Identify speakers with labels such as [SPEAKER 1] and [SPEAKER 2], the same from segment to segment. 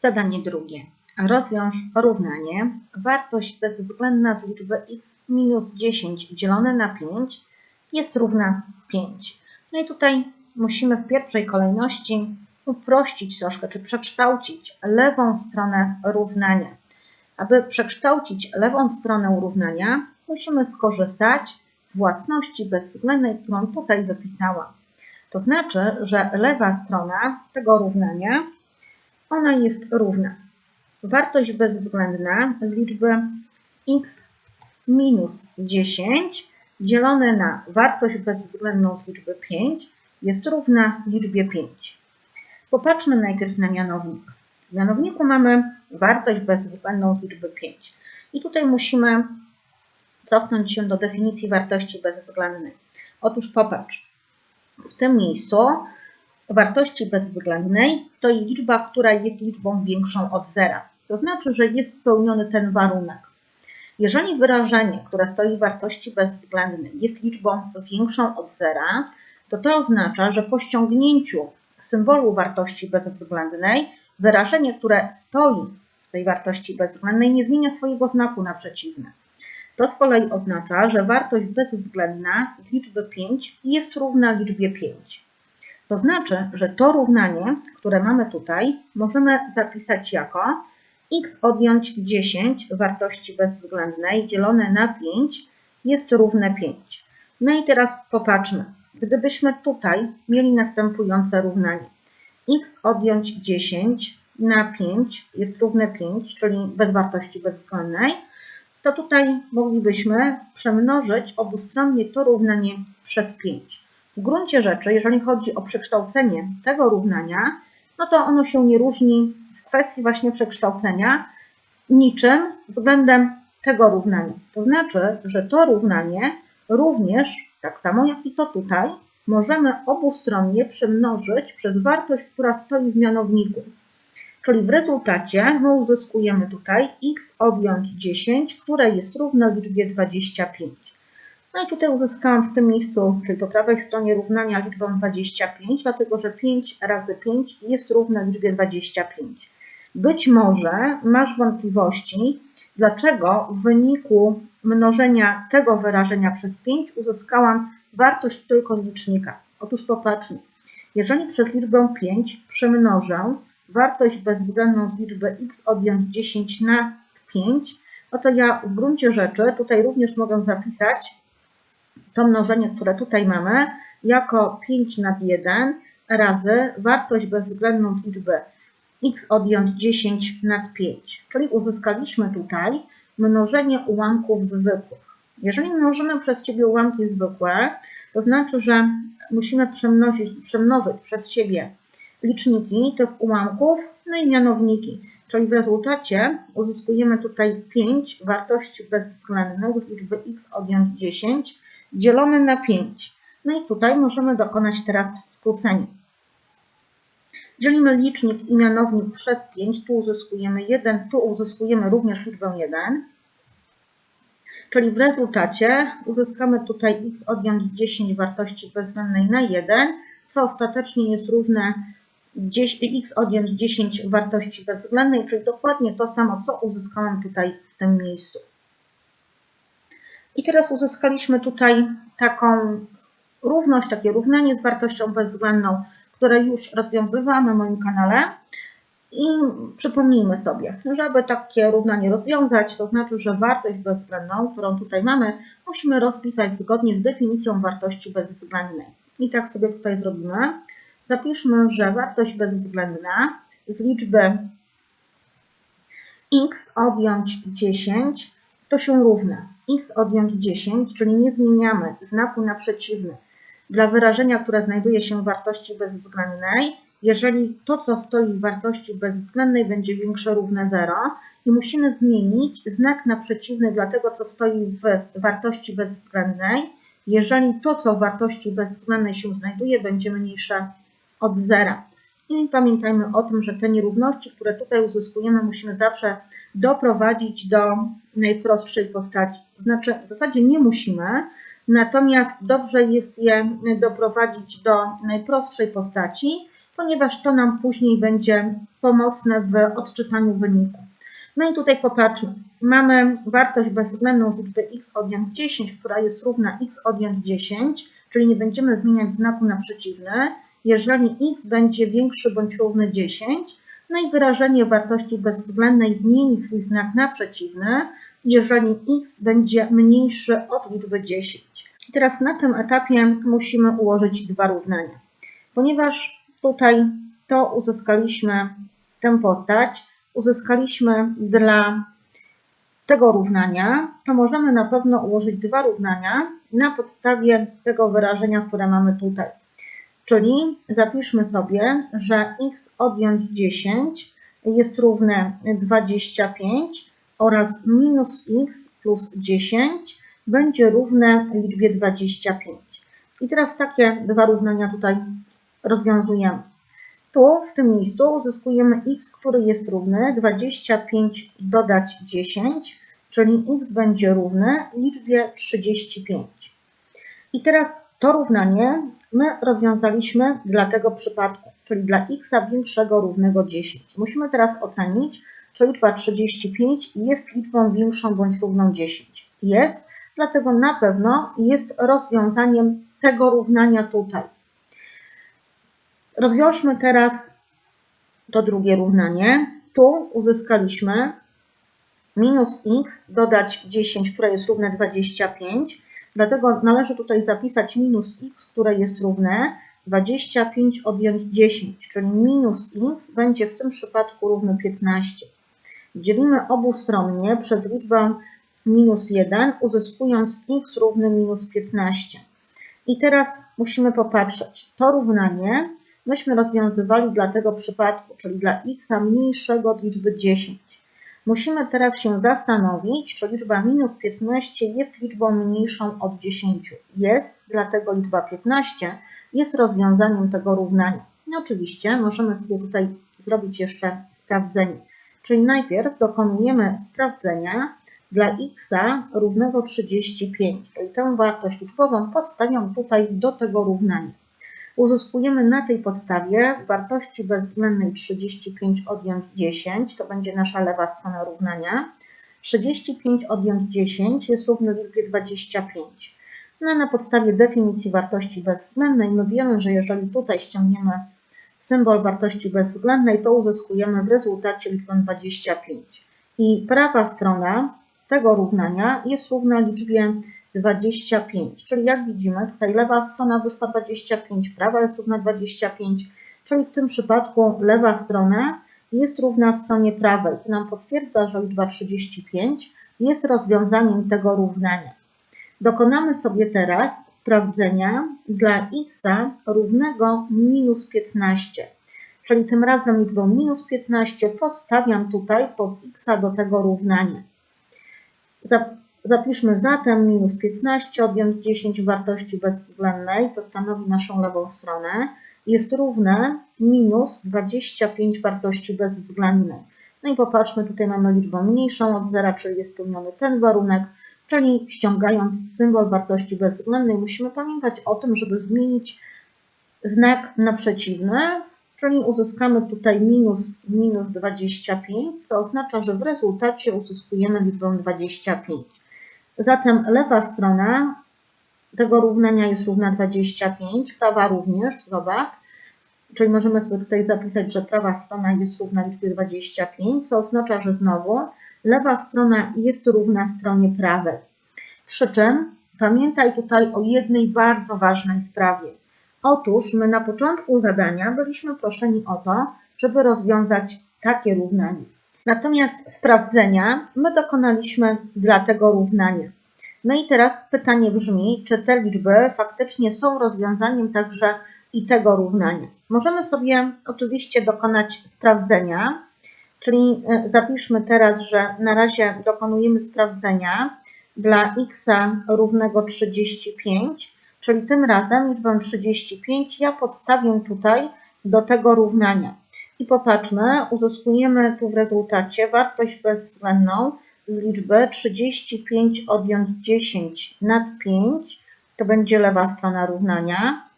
[SPEAKER 1] Zadanie drugie. Rozwiąż równanie. Wartość bezwzględna z liczby x minus 10 dzielone na 5 jest równa 5. No i tutaj musimy w pierwszej kolejności uprościć troszkę, czy przekształcić lewą stronę równania. Aby przekształcić lewą stronę równania, musimy skorzystać z własności bezwzględnej, którą tutaj wypisałam. To znaczy, że lewa strona tego równania, ona jest równa. Wartość bezwzględna z liczby x minus 10 dzielone na wartość bezwzględną z liczby 5 jest równa liczbie 5. Popatrzmy najpierw na mianownik. W mianowniku mamy wartość bezwzględną z liczby 5. I tutaj musimy cofnąć się do definicji wartości bezwzględnej. Otóż popatrz, w tym miejscu wartości bezwzględnej stoi liczba, która jest liczbą większą od zera. To znaczy, że jest spełniony ten warunek. Jeżeli wyrażenie, które stoi w wartości bezwzględnej jest liczbą większą od zera, to to oznacza, że po ściągnięciu symbolu wartości bezwzględnej wyrażenie, które stoi w tej wartości bezwzględnej nie zmienia swojego znaku na przeciwny. To z kolei oznacza, że wartość bezwzględna z liczby 5 jest równa liczbie 5. To znaczy, że to równanie, które mamy tutaj, możemy zapisać jako x odjąć 10 wartości bezwzględnej dzielone na 5 jest równe 5. No i teraz popatrzmy. Gdybyśmy tutaj mieli następujące równanie. x odjąć 10 na 5 jest równe 5, czyli bez wartości bezwzględnej, to tutaj moglibyśmy przemnożyć obustronnie to równanie przez 5. W gruncie rzeczy, jeżeli chodzi o przekształcenie tego równania, no to ono się nie różni w kwestii właśnie przekształcenia niczym względem tego równania. To znaczy, że to równanie również, tak samo jak i to tutaj, możemy obustronnie przemnożyć przez wartość, która stoi w mianowniku. Czyli w rezultacie my uzyskujemy tutaj x odjąć 10, które jest równe liczbie 25. No i tutaj uzyskałam w tym miejscu, czyli po prawej stronie równania liczbę 25, dlatego że 5 razy 5 jest równe liczbie 25. Być może masz wątpliwości, dlaczego w wyniku mnożenia tego wyrażenia przez 5 uzyskałam wartość tylko z licznika. Otóż popatrzmy. Jeżeli przez liczbę 5 przemnożę wartość bezwzględną z liczby x odjąć 10 na 5, no to ja w gruncie rzeczy tutaj również mogę zapisać to mnożenie, które tutaj mamy, jako 5 nad 1 razy wartość bezwzględną liczby x odjąć 10 nad 5. Czyli uzyskaliśmy tutaj mnożenie ułamków zwykłych. Jeżeli mnożymy przez siebie ułamki zwykłe, to znaczy, że musimy przemnożyć, przemnożyć przez siebie liczniki tych ułamków, no i mianowniki. Czyli w rezultacie uzyskujemy tutaj 5 wartości bezwzględnych z liczby x odjąć 10 dzielone na 5. No i tutaj możemy dokonać teraz skrócenia. Dzielimy licznik i mianownik przez 5, tu uzyskujemy 1, tu uzyskujemy również liczbę 1. Czyli w rezultacie uzyskamy tutaj x odjąć 10 wartości bezwzględnej na 1, co ostatecznie jest równe x odjąć 10 wartości bezwzględnej, czyli dokładnie to samo, co uzyskałam tutaj w tym miejscu. I teraz uzyskaliśmy tutaj taką równość, takie równanie z wartością bezwzględną, które już rozwiązywałam na moim kanale. I przypomnijmy sobie, żeby takie równanie rozwiązać, to znaczy, że wartość bezwzględną, którą tutaj mamy, musimy rozpisać zgodnie z definicją wartości bezwzględnej. I tak sobie tutaj zrobimy. Zapiszmy, że wartość bezwzględna z liczby x odjąć 10 to się równa x odjąć 10, czyli nie zmieniamy znaku na przeciwny dla wyrażenia, które znajduje się w wartości bezwzględnej, jeżeli to, co stoi w wartości bezwzględnej, będzie większe równe 0 i musimy zmienić znak na przeciwny dla tego, co stoi w wartości bezwzględnej, jeżeli to, co w wartości bezwzględnej się znajduje, będzie mniejsze od zera. I pamiętajmy o tym, że te nierówności, które tutaj uzyskujemy, musimy zawsze doprowadzić do najprostszej postaci. To znaczy, w zasadzie nie musimy, natomiast dobrze jest je doprowadzić do najprostszej postaci, ponieważ to nam później będzie pomocne w odczytaniu wyniku. No i tutaj popatrzmy. Mamy wartość bezwzględną liczby x odjąć 10, która jest równa x odjąć 10, czyli nie będziemy zmieniać znaku na przeciwny, jeżeli x będzie większy bądź równy 10, no i wyrażenie wartości bezwzględnej zmieni swój znak na przeciwny, jeżeli x będzie mniejszy od liczby 10. I teraz na tym etapie musimy ułożyć dwa równania. Ponieważ tutaj to uzyskaliśmy tę postać, uzyskaliśmy dla tego równania, to możemy na pewno ułożyć dwa równania na podstawie tego wyrażenia, które mamy tutaj. Czyli zapiszmy sobie, że x odjąć 10 jest równe 25 oraz minus x plus 10 będzie równe liczbie 25. I teraz takie dwa równania tutaj rozwiązujemy. Tu w tym miejscu uzyskujemy x, który jest równy 25 dodać 10, czyli x będzie równy liczbie 35. I teraz to równanie my rozwiązaliśmy dla tego przypadku, czyli dla x większego równego 10. Musimy teraz ocenić, czy liczba 35 jest liczbą większą bądź równą 10. Jest, dlatego na pewno jest rozwiązaniem tego równania tutaj. Rozwiążmy teraz to drugie równanie. Tu uzyskaliśmy minus x dodać 10, które jest równe 25. Dlatego należy tutaj zapisać minus x, które jest równe 25 odjąć 10, czyli minus x będzie w tym przypadku równy 15. Dzielimy obustronnie przez liczbę minus 1, uzyskując x równy minus 15. I teraz musimy popatrzeć. To równanie myśmy rozwiązywali dla tego przypadku, czyli dla x mniejszego od liczby 10. Musimy teraz się zastanowić, czy liczba minus 15 jest liczbą mniejszą od 10. Jest, dlatego liczba 15 jest rozwiązaniem tego równania. I oczywiście możemy sobie tutaj zrobić jeszcze sprawdzenie. Czyli najpierw dokonujemy sprawdzenia dla x równego 35, czyli tę wartość liczbową podstawiam tutaj do tego równania. Uzyskujemy na tej podstawie wartości bezwzględnej 35 odjąć 10, to będzie nasza lewa strona równania. 35 odjąć 10 jest równe liczbie 25. No na podstawie definicji wartości bezwzględnej my wiemy, że jeżeli tutaj ściągniemy symbol wartości bezwzględnej, to uzyskujemy w rezultacie liczbę 25. I prawa strona tego równania jest równa liczbie 25. Czyli jak widzimy, tutaj lewa strona wyszła 25, prawa jest równa 25, czyli w tym przypadku lewa strona jest równa stronie prawej, co nam potwierdza, że liczba 35 jest rozwiązaniem tego równania. Dokonamy sobie teraz sprawdzenia dla x równego minus 15. Czyli tym razem liczbę minus 15 podstawiam tutaj pod x do tego równania. Zapiszmy zatem minus 15 odjąć 10 wartości bezwzględnej, co stanowi naszą lewą stronę, jest równe minus 25 wartości bezwzględnej. No i popatrzmy, tutaj mamy liczbę mniejszą od zera, czyli jest spełniony ten warunek, czyli ściągając symbol wartości bezwzględnej musimy pamiętać o tym, żeby zmienić znak na przeciwny, czyli uzyskamy tutaj minus, minus 25, co oznacza, że w rezultacie uzyskujemy liczbę 25. Zatem lewa strona tego równania jest równa 25, prawa również, zobacz. Czyli możemy sobie tutaj zapisać, że prawa strona jest równa liczbie 25, co oznacza, że znowu lewa strona jest równa stronie prawej. Przy czym pamiętaj tutaj o jednej bardzo ważnej sprawie. Otóż my na początku zadania byliśmy proszeni o to, żeby rozwiązać takie równanie. Natomiast sprawdzenia my dokonaliśmy dla tego równania. No i teraz pytanie brzmi, czy te liczby faktycznie są rozwiązaniem także i tego równania. Możemy sobie oczywiście dokonać sprawdzenia, czyli e, zapiszmy teraz, że na razie dokonujemy sprawdzenia dla x równego 35, czyli tym razem liczbę 35 ja podstawię tutaj do tego równania. I popatrzmy, uzyskujemy tu w rezultacie wartość bezwzględną z liczby 35 odjąć 10 nad 5, to będzie lewa strona równania.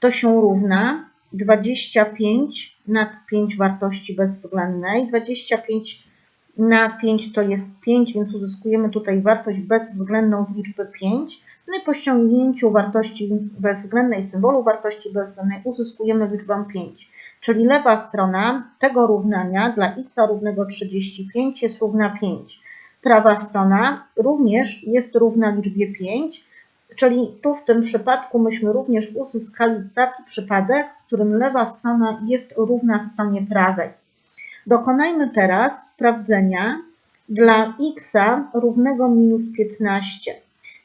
[SPEAKER 1] To się równa 25 nad 5 wartości bezwzględnej. 25 na 5 to jest 5, więc uzyskujemy tutaj wartość bezwzględną z liczby 5. No i po ściągnięciu wartości bezwzględnej, symbolu wartości bezwzględnej uzyskujemy liczbę 5. Czyli lewa strona tego równania dla x równego 35 jest równa 5. Prawa strona również jest równa liczbie 5, czyli tu w tym przypadku myśmy również uzyskali taki przypadek, w którym lewa strona jest równa stronie prawej. Dokonajmy teraz sprawdzenia dla x równego minus 15,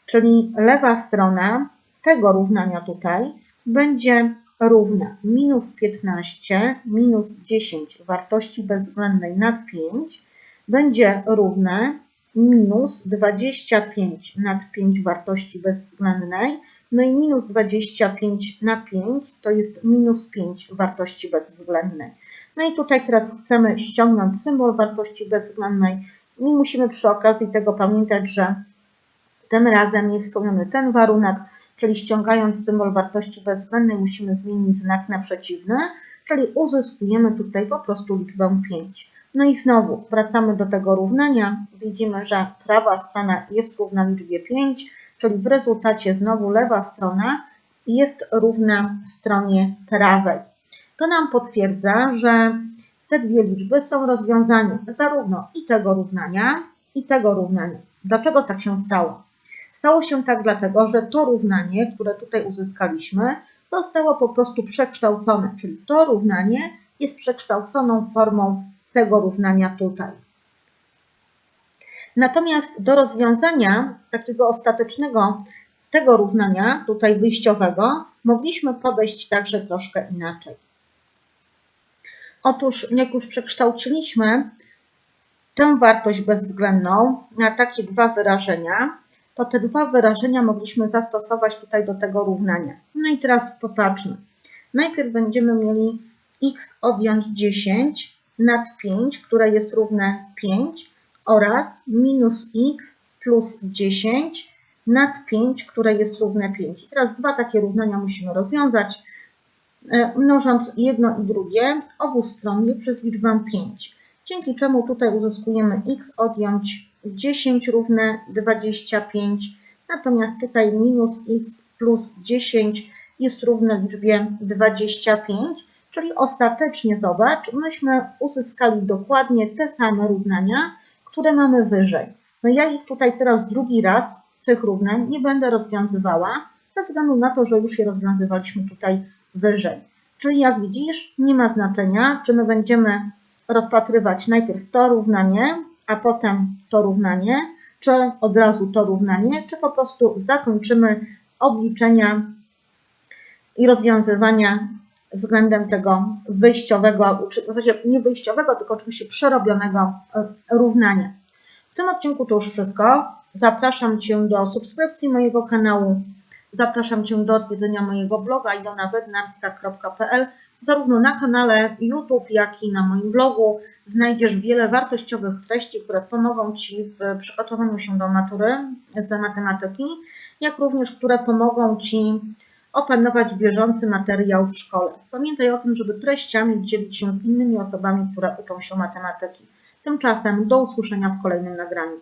[SPEAKER 1] czyli lewa strona tego równania tutaj będzie równa minus 15 minus 10 wartości bezwzględnej nad 5 będzie równe minus 25 nad 5 wartości bezwzględnej, no i minus 25 na 5 to jest minus 5 wartości bezwzględnej. No i tutaj teraz chcemy ściągnąć symbol wartości bezwzględnej i musimy przy okazji tego pamiętać, że tym razem jest spełniony ten warunek, czyli ściągając symbol wartości bezwzględnej musimy zmienić znak na przeciwny, czyli uzyskujemy tutaj po prostu liczbę 5. No i znowu wracamy do tego równania. Widzimy, że prawa strona jest równa liczbie 5, czyli w rezultacie znowu lewa strona jest równa stronie prawej. To nam potwierdza, że te dwie liczby są rozwiązaniem zarówno i tego równania, i tego równania. Dlaczego tak się stało? Stało się tak dlatego, że to równanie, które tutaj uzyskaliśmy, zostało po prostu przekształcone, czyli to równanie jest przekształconą formą tego równania tutaj. Natomiast do rozwiązania takiego ostatecznego tego równania, tutaj wyjściowego, mogliśmy podejść także troszkę inaczej. Otóż, jak już przekształciliśmy tę wartość bezwzględną na takie dwa wyrażenia, to te dwa wyrażenia mogliśmy zastosować tutaj do tego równania. No i teraz popatrzmy. Najpierw będziemy mieli x odjąć 10 nad 5, które jest równe 5 oraz minus x plus 10 nad 5, które jest równe 5. I teraz dwa takie równania musimy rozwiązać. E, mnożąc jedno i drugie obustronnie przez liczbę 5, dzięki czemu tutaj uzyskujemy x odjąć 10 równe 25, natomiast tutaj minus x plus 10 jest równe liczbie 25, czyli ostatecznie zobacz, myśmy uzyskali dokładnie te same równania, które mamy wyżej. No ja ich tutaj teraz drugi raz, tych równań, nie będę rozwiązywała, ze względu na to, że już je rozwiązywaliśmy tutaj wyżej. Czyli jak widzisz, nie ma znaczenia, czy my będziemy rozpatrywać najpierw to równanie, a potem to równanie, czy od razu to równanie, czy po prostu zakończymy obliczenia i rozwiązywania względem tego wyjściowego, w zasadzie nie wyjściowego, tylko oczywiście przerobionego e, równania. W tym odcinku to już wszystko. Zapraszam Cię do subskrypcji mojego kanału, Zapraszam Cię do odwiedzenia mojego bloga ilonawednarska.pl. Zarówno na kanale YouTube, jak i na moim blogu znajdziesz wiele wartościowych treści, które pomogą Ci w przygotowaniu się do matury z matematyki, jak również które pomogą Ci opanować bieżący materiał w szkole. Pamiętaj o tym, żeby treściami dzielić się z innymi osobami, które uczą się matematyki. Tymczasem do usłyszenia w kolejnym nagraniu.